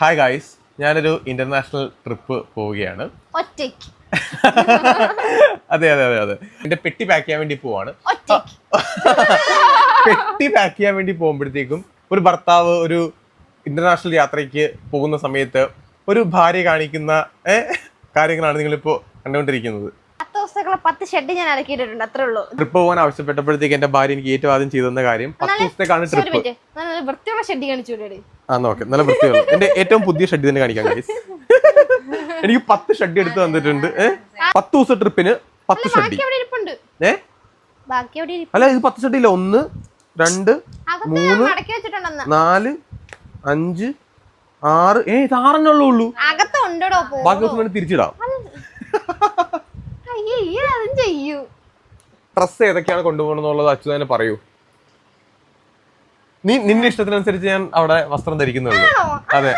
Hi guys ഞാനൊരു international trip പോവുകയാണ്. ഒറ്റയ്ക്ക്. അതെ അതെ അതെ അതെ. എന്റെ പെട്ടി പാക്ക് ചെയ്യാൻ വേണ്ടി പോവാണ്. പെട്ടി പാക്ക് ചെയ്യാൻ വേണ്ടി പോകുമ്പോഴത്തേക്കും ഒരു ഭർത്താവ് ഒരു ഇന്റർനാഷണൽ യാത്രയ്ക്ക് പോകുന്ന സമയത്ത് ഒരു ഭാര്യ കാണിക്കുന്ന കാര്യങ്ങളാണ് നിങ്ങളിപ്പോ കണ്ടുകൊണ്ടിരിക്കുന്നത്. പത്ത് ഷെഡ് ഞാൻ ഇറക്കിയിട്ടുണ്ട് അത്രേ ഉള്ളൂ. ട്രിപ്പ് പോകാൻ ആവശ്യപ്പെട്ടപ്പോഴത്തേക്ക് എന്റെ ഭാര്യ എനിക്ക് ഏറ്റവും ആദ്യം ചെയ്തു തന്ന കാര്യം പത്ത് ദിവസത്തേക്കാണ് ട്രിപ്പ് വൃത്തിയുള്ള ഷെഡ് കാണിച്ചു ആ നോക്കെ. നല്ല വൃത്തിയുള്ള. എന്റെ ഏറ്റവും പുതിയ ഷഡ് തന്നെ കാണിക്കാം ഗൈസ് എനിക്ക് പത്ത് ഷഡ് എടുത്ത് തന്നിട്ടുണ്ട്. പത്ത് ദിവസം ട്രിപ്പിന് പത്ത് ഷഡ് ഏ? അല്ല ഇത് പത്ത് ഷഡ് ഇല്ല. ഒന്ന് രണ്ട് മൂന്ന് നാല് അഞ്ച് ആറ്. ഏ ഇത് ആറെണ്ണേ ഉള്ളൂ? ബാക്കി ദിവസം വേണ്ടി തിരിച്ചിടാം. ഡ്രസ് ഏതൊക്കെയാണ് കൊണ്ടുപോകണമെന്നുള്ളത് അച്യുതന്നെ പറയൂ. നീ നിന്റെ ഇഷ്ടത്തിനനുസരിച്ച് ഞാൻ അവിടെ വസ്ത്രം ധരിക്കുന്നുള്ളൂ. അതെ.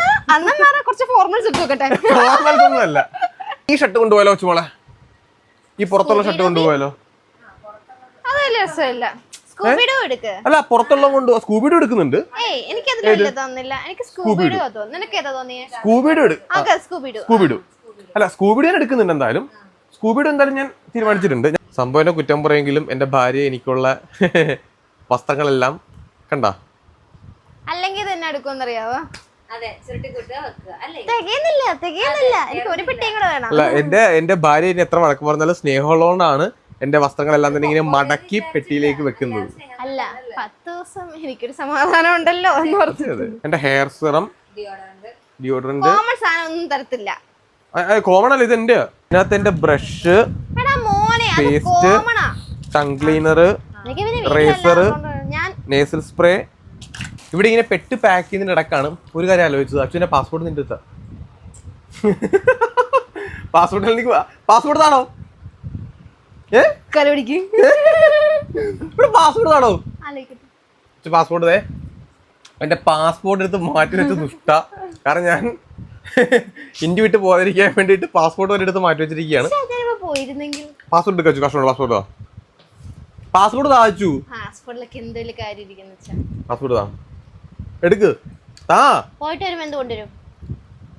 കുറച്ച് ഫോർമൽസ് ഇട്ട് നോക്കട്ടെ. ഫോർമൽസ് ഒന്നുമല്ല ഈ ഷർട്ട് കൊണ്ടുപോയാലോ വെച്ചുമോളെ ഈ പുറത്തുള്ള ഷർട്ട് കൊണ്ടുപോയാലോ? അല്ല പുറത്തുള്ള കൊണ്ട് സ്കൂബിഡോ എടുക്കുന്നുണ്ട്. സ്കൂബിഡു അല്ല സ്കൂബിഡോ ഞാൻ എടുക്കുന്നുണ്ട് എന്തായാലും. സ്കൂബിഡോ എന്തായാലും ഞാൻ തീരുമാനിച്ചിട്ടുണ്ട്. സംഭവം കുറ്റം പറയെങ്കിലും എന്റെ ഭാര്യ എനിക്കുള്ള വസ്ത്രങ്ങളെല്ലാം കണ്ട? അല്ലെങ്കിൽ തന്നെ എടുക്കുമെന്നറിയാവോ? അതെ എന്റെ വെക്കുക അല്ലേ? തികയുന്നില്ല തികയുന്നില്ല. എനിക്ക് ഒരു പെട്ടിയും കൂടെ വേണം. അല്ല എന്റെ എന്റെ ഭാര്യ ഇനി എത്ര വഴക്ക് പറഞ്ഞാലും സ്നേഹമുള്ളതുകൊണ്ടാണ് എന്റെ വസ്ത്രങ്ങളെല്ലാം തന്നെ ഇങ്ങനെ മടക്കി പെട്ടിയിലേക്ക് വെക്കുന്നത്. അല്ല പത്ത് ദിവസം എനിക്കൊരു സമാധാനം ഉണ്ടല്ലോ എന്ന് പറഞ്ഞത് എന്റെ എന്റെ ഹെയർ സിറം ഡിയോഡറന്റ് കോമൺ സാധനം ഒന്നും തരത്തില്ല. കോമൺ അല്ല ഇത് എന്റെ. ഇതിനകത്ത് എന്റെ ബ്രഷ് പേസ്റ്റ് മോനെ അത് കോമണാ ടങ് ക്ലീനർ ഞാൻ നേസൽ സ്പ്രേ ഇവിടെ ഇങ്ങനെ പെട്ട് പാക്ക് ചെയ്യുന്നതിന്റെ ഇടക്കാണ്. ഒരു കാര്യം ആലോചിച്ചത്. അച്ഛന്റെ പാസ്പോർട്ട് നിന്റെ അടുത്താ. പാസ്പോർട്ട് എനിക്ക് പാസ്പോർട്ട് താണോ? ഇവിടെ പാസ്പോർട്ട് താണോ? ആലോചിക്കട്ടെ. പാസ്പോർട്ട് ദേ. എന്റെ പാസ്പോർട്ട് എടുത്ത് മാറ്റി വെച്ച് ദുഷ്ട. കാരണം ഞാൻ ഇന്ത്യ വിട്ട് പോകാതിരിക്കാൻ വേണ്ടിയിട്ട് പാസ്പോർട്ട് വരെ എടുത്ത് മാറ്റി വെച്ചിരിക്കുകയാണ്. പാസ്പോർട്ട് എടുക്കു കഷ്ടമാണ് പാസ്പോർട്ട് പാസ്പോർട്ട് താച്ചു പാസ്പോർട്ടിലൊക്കെ എന്തെങ്കിലും കാര്യം പാസ്പോർട്ട് താ. എടുക്ക്. താ. പോയിട്ട് വരുമ്പോ എന്ത് കൊണ്ടുവരും?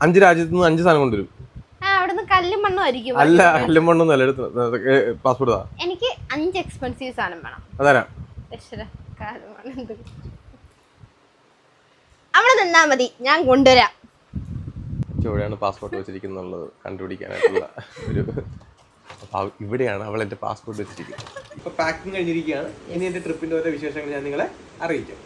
അഞ്ച് രാജ്യത്ത് നിന്ന് അഞ്ച് സാധനം കൊണ്ടുവരും. ആ അവിടുന്ന് കല്ലും മണ്ണും ആയിരിക്കും. അല്ല കല്ലും മണ്ണും അല്ല എടുത്ത് പാസ്പോർട്ട് താ. എനിക്ക് അഞ്ച് എക്സ്പെൻസീവ് സാധനം വേണം. അതാരാ? അവിടെ നിന്നാ മതി ഞാൻ കൊണ്ടുവരാം. എവിടെയാണ് പാസ്പോർട്ട് വെച്ചിരിക്കുന്നുള്ളത് കണ്ടുപിടിക്കാനായിട്ടുള്ള ഒരു ഇവിടെയാണ് അവൾ എന്റെ പാസ്പോർട്ട് വെച്ചിരിക്കുന്നത്. ഇപ്പൊ പാക്കിംഗ് കഴിഞ്ഞിരിക്കുകയാണ്. ഇനി എന്റെ ട്രിപ്പിന്റെ ഓരോ വിശേഷങ്ങൾ ഞാൻ നിങ്ങളെ അറിയിക്കാം.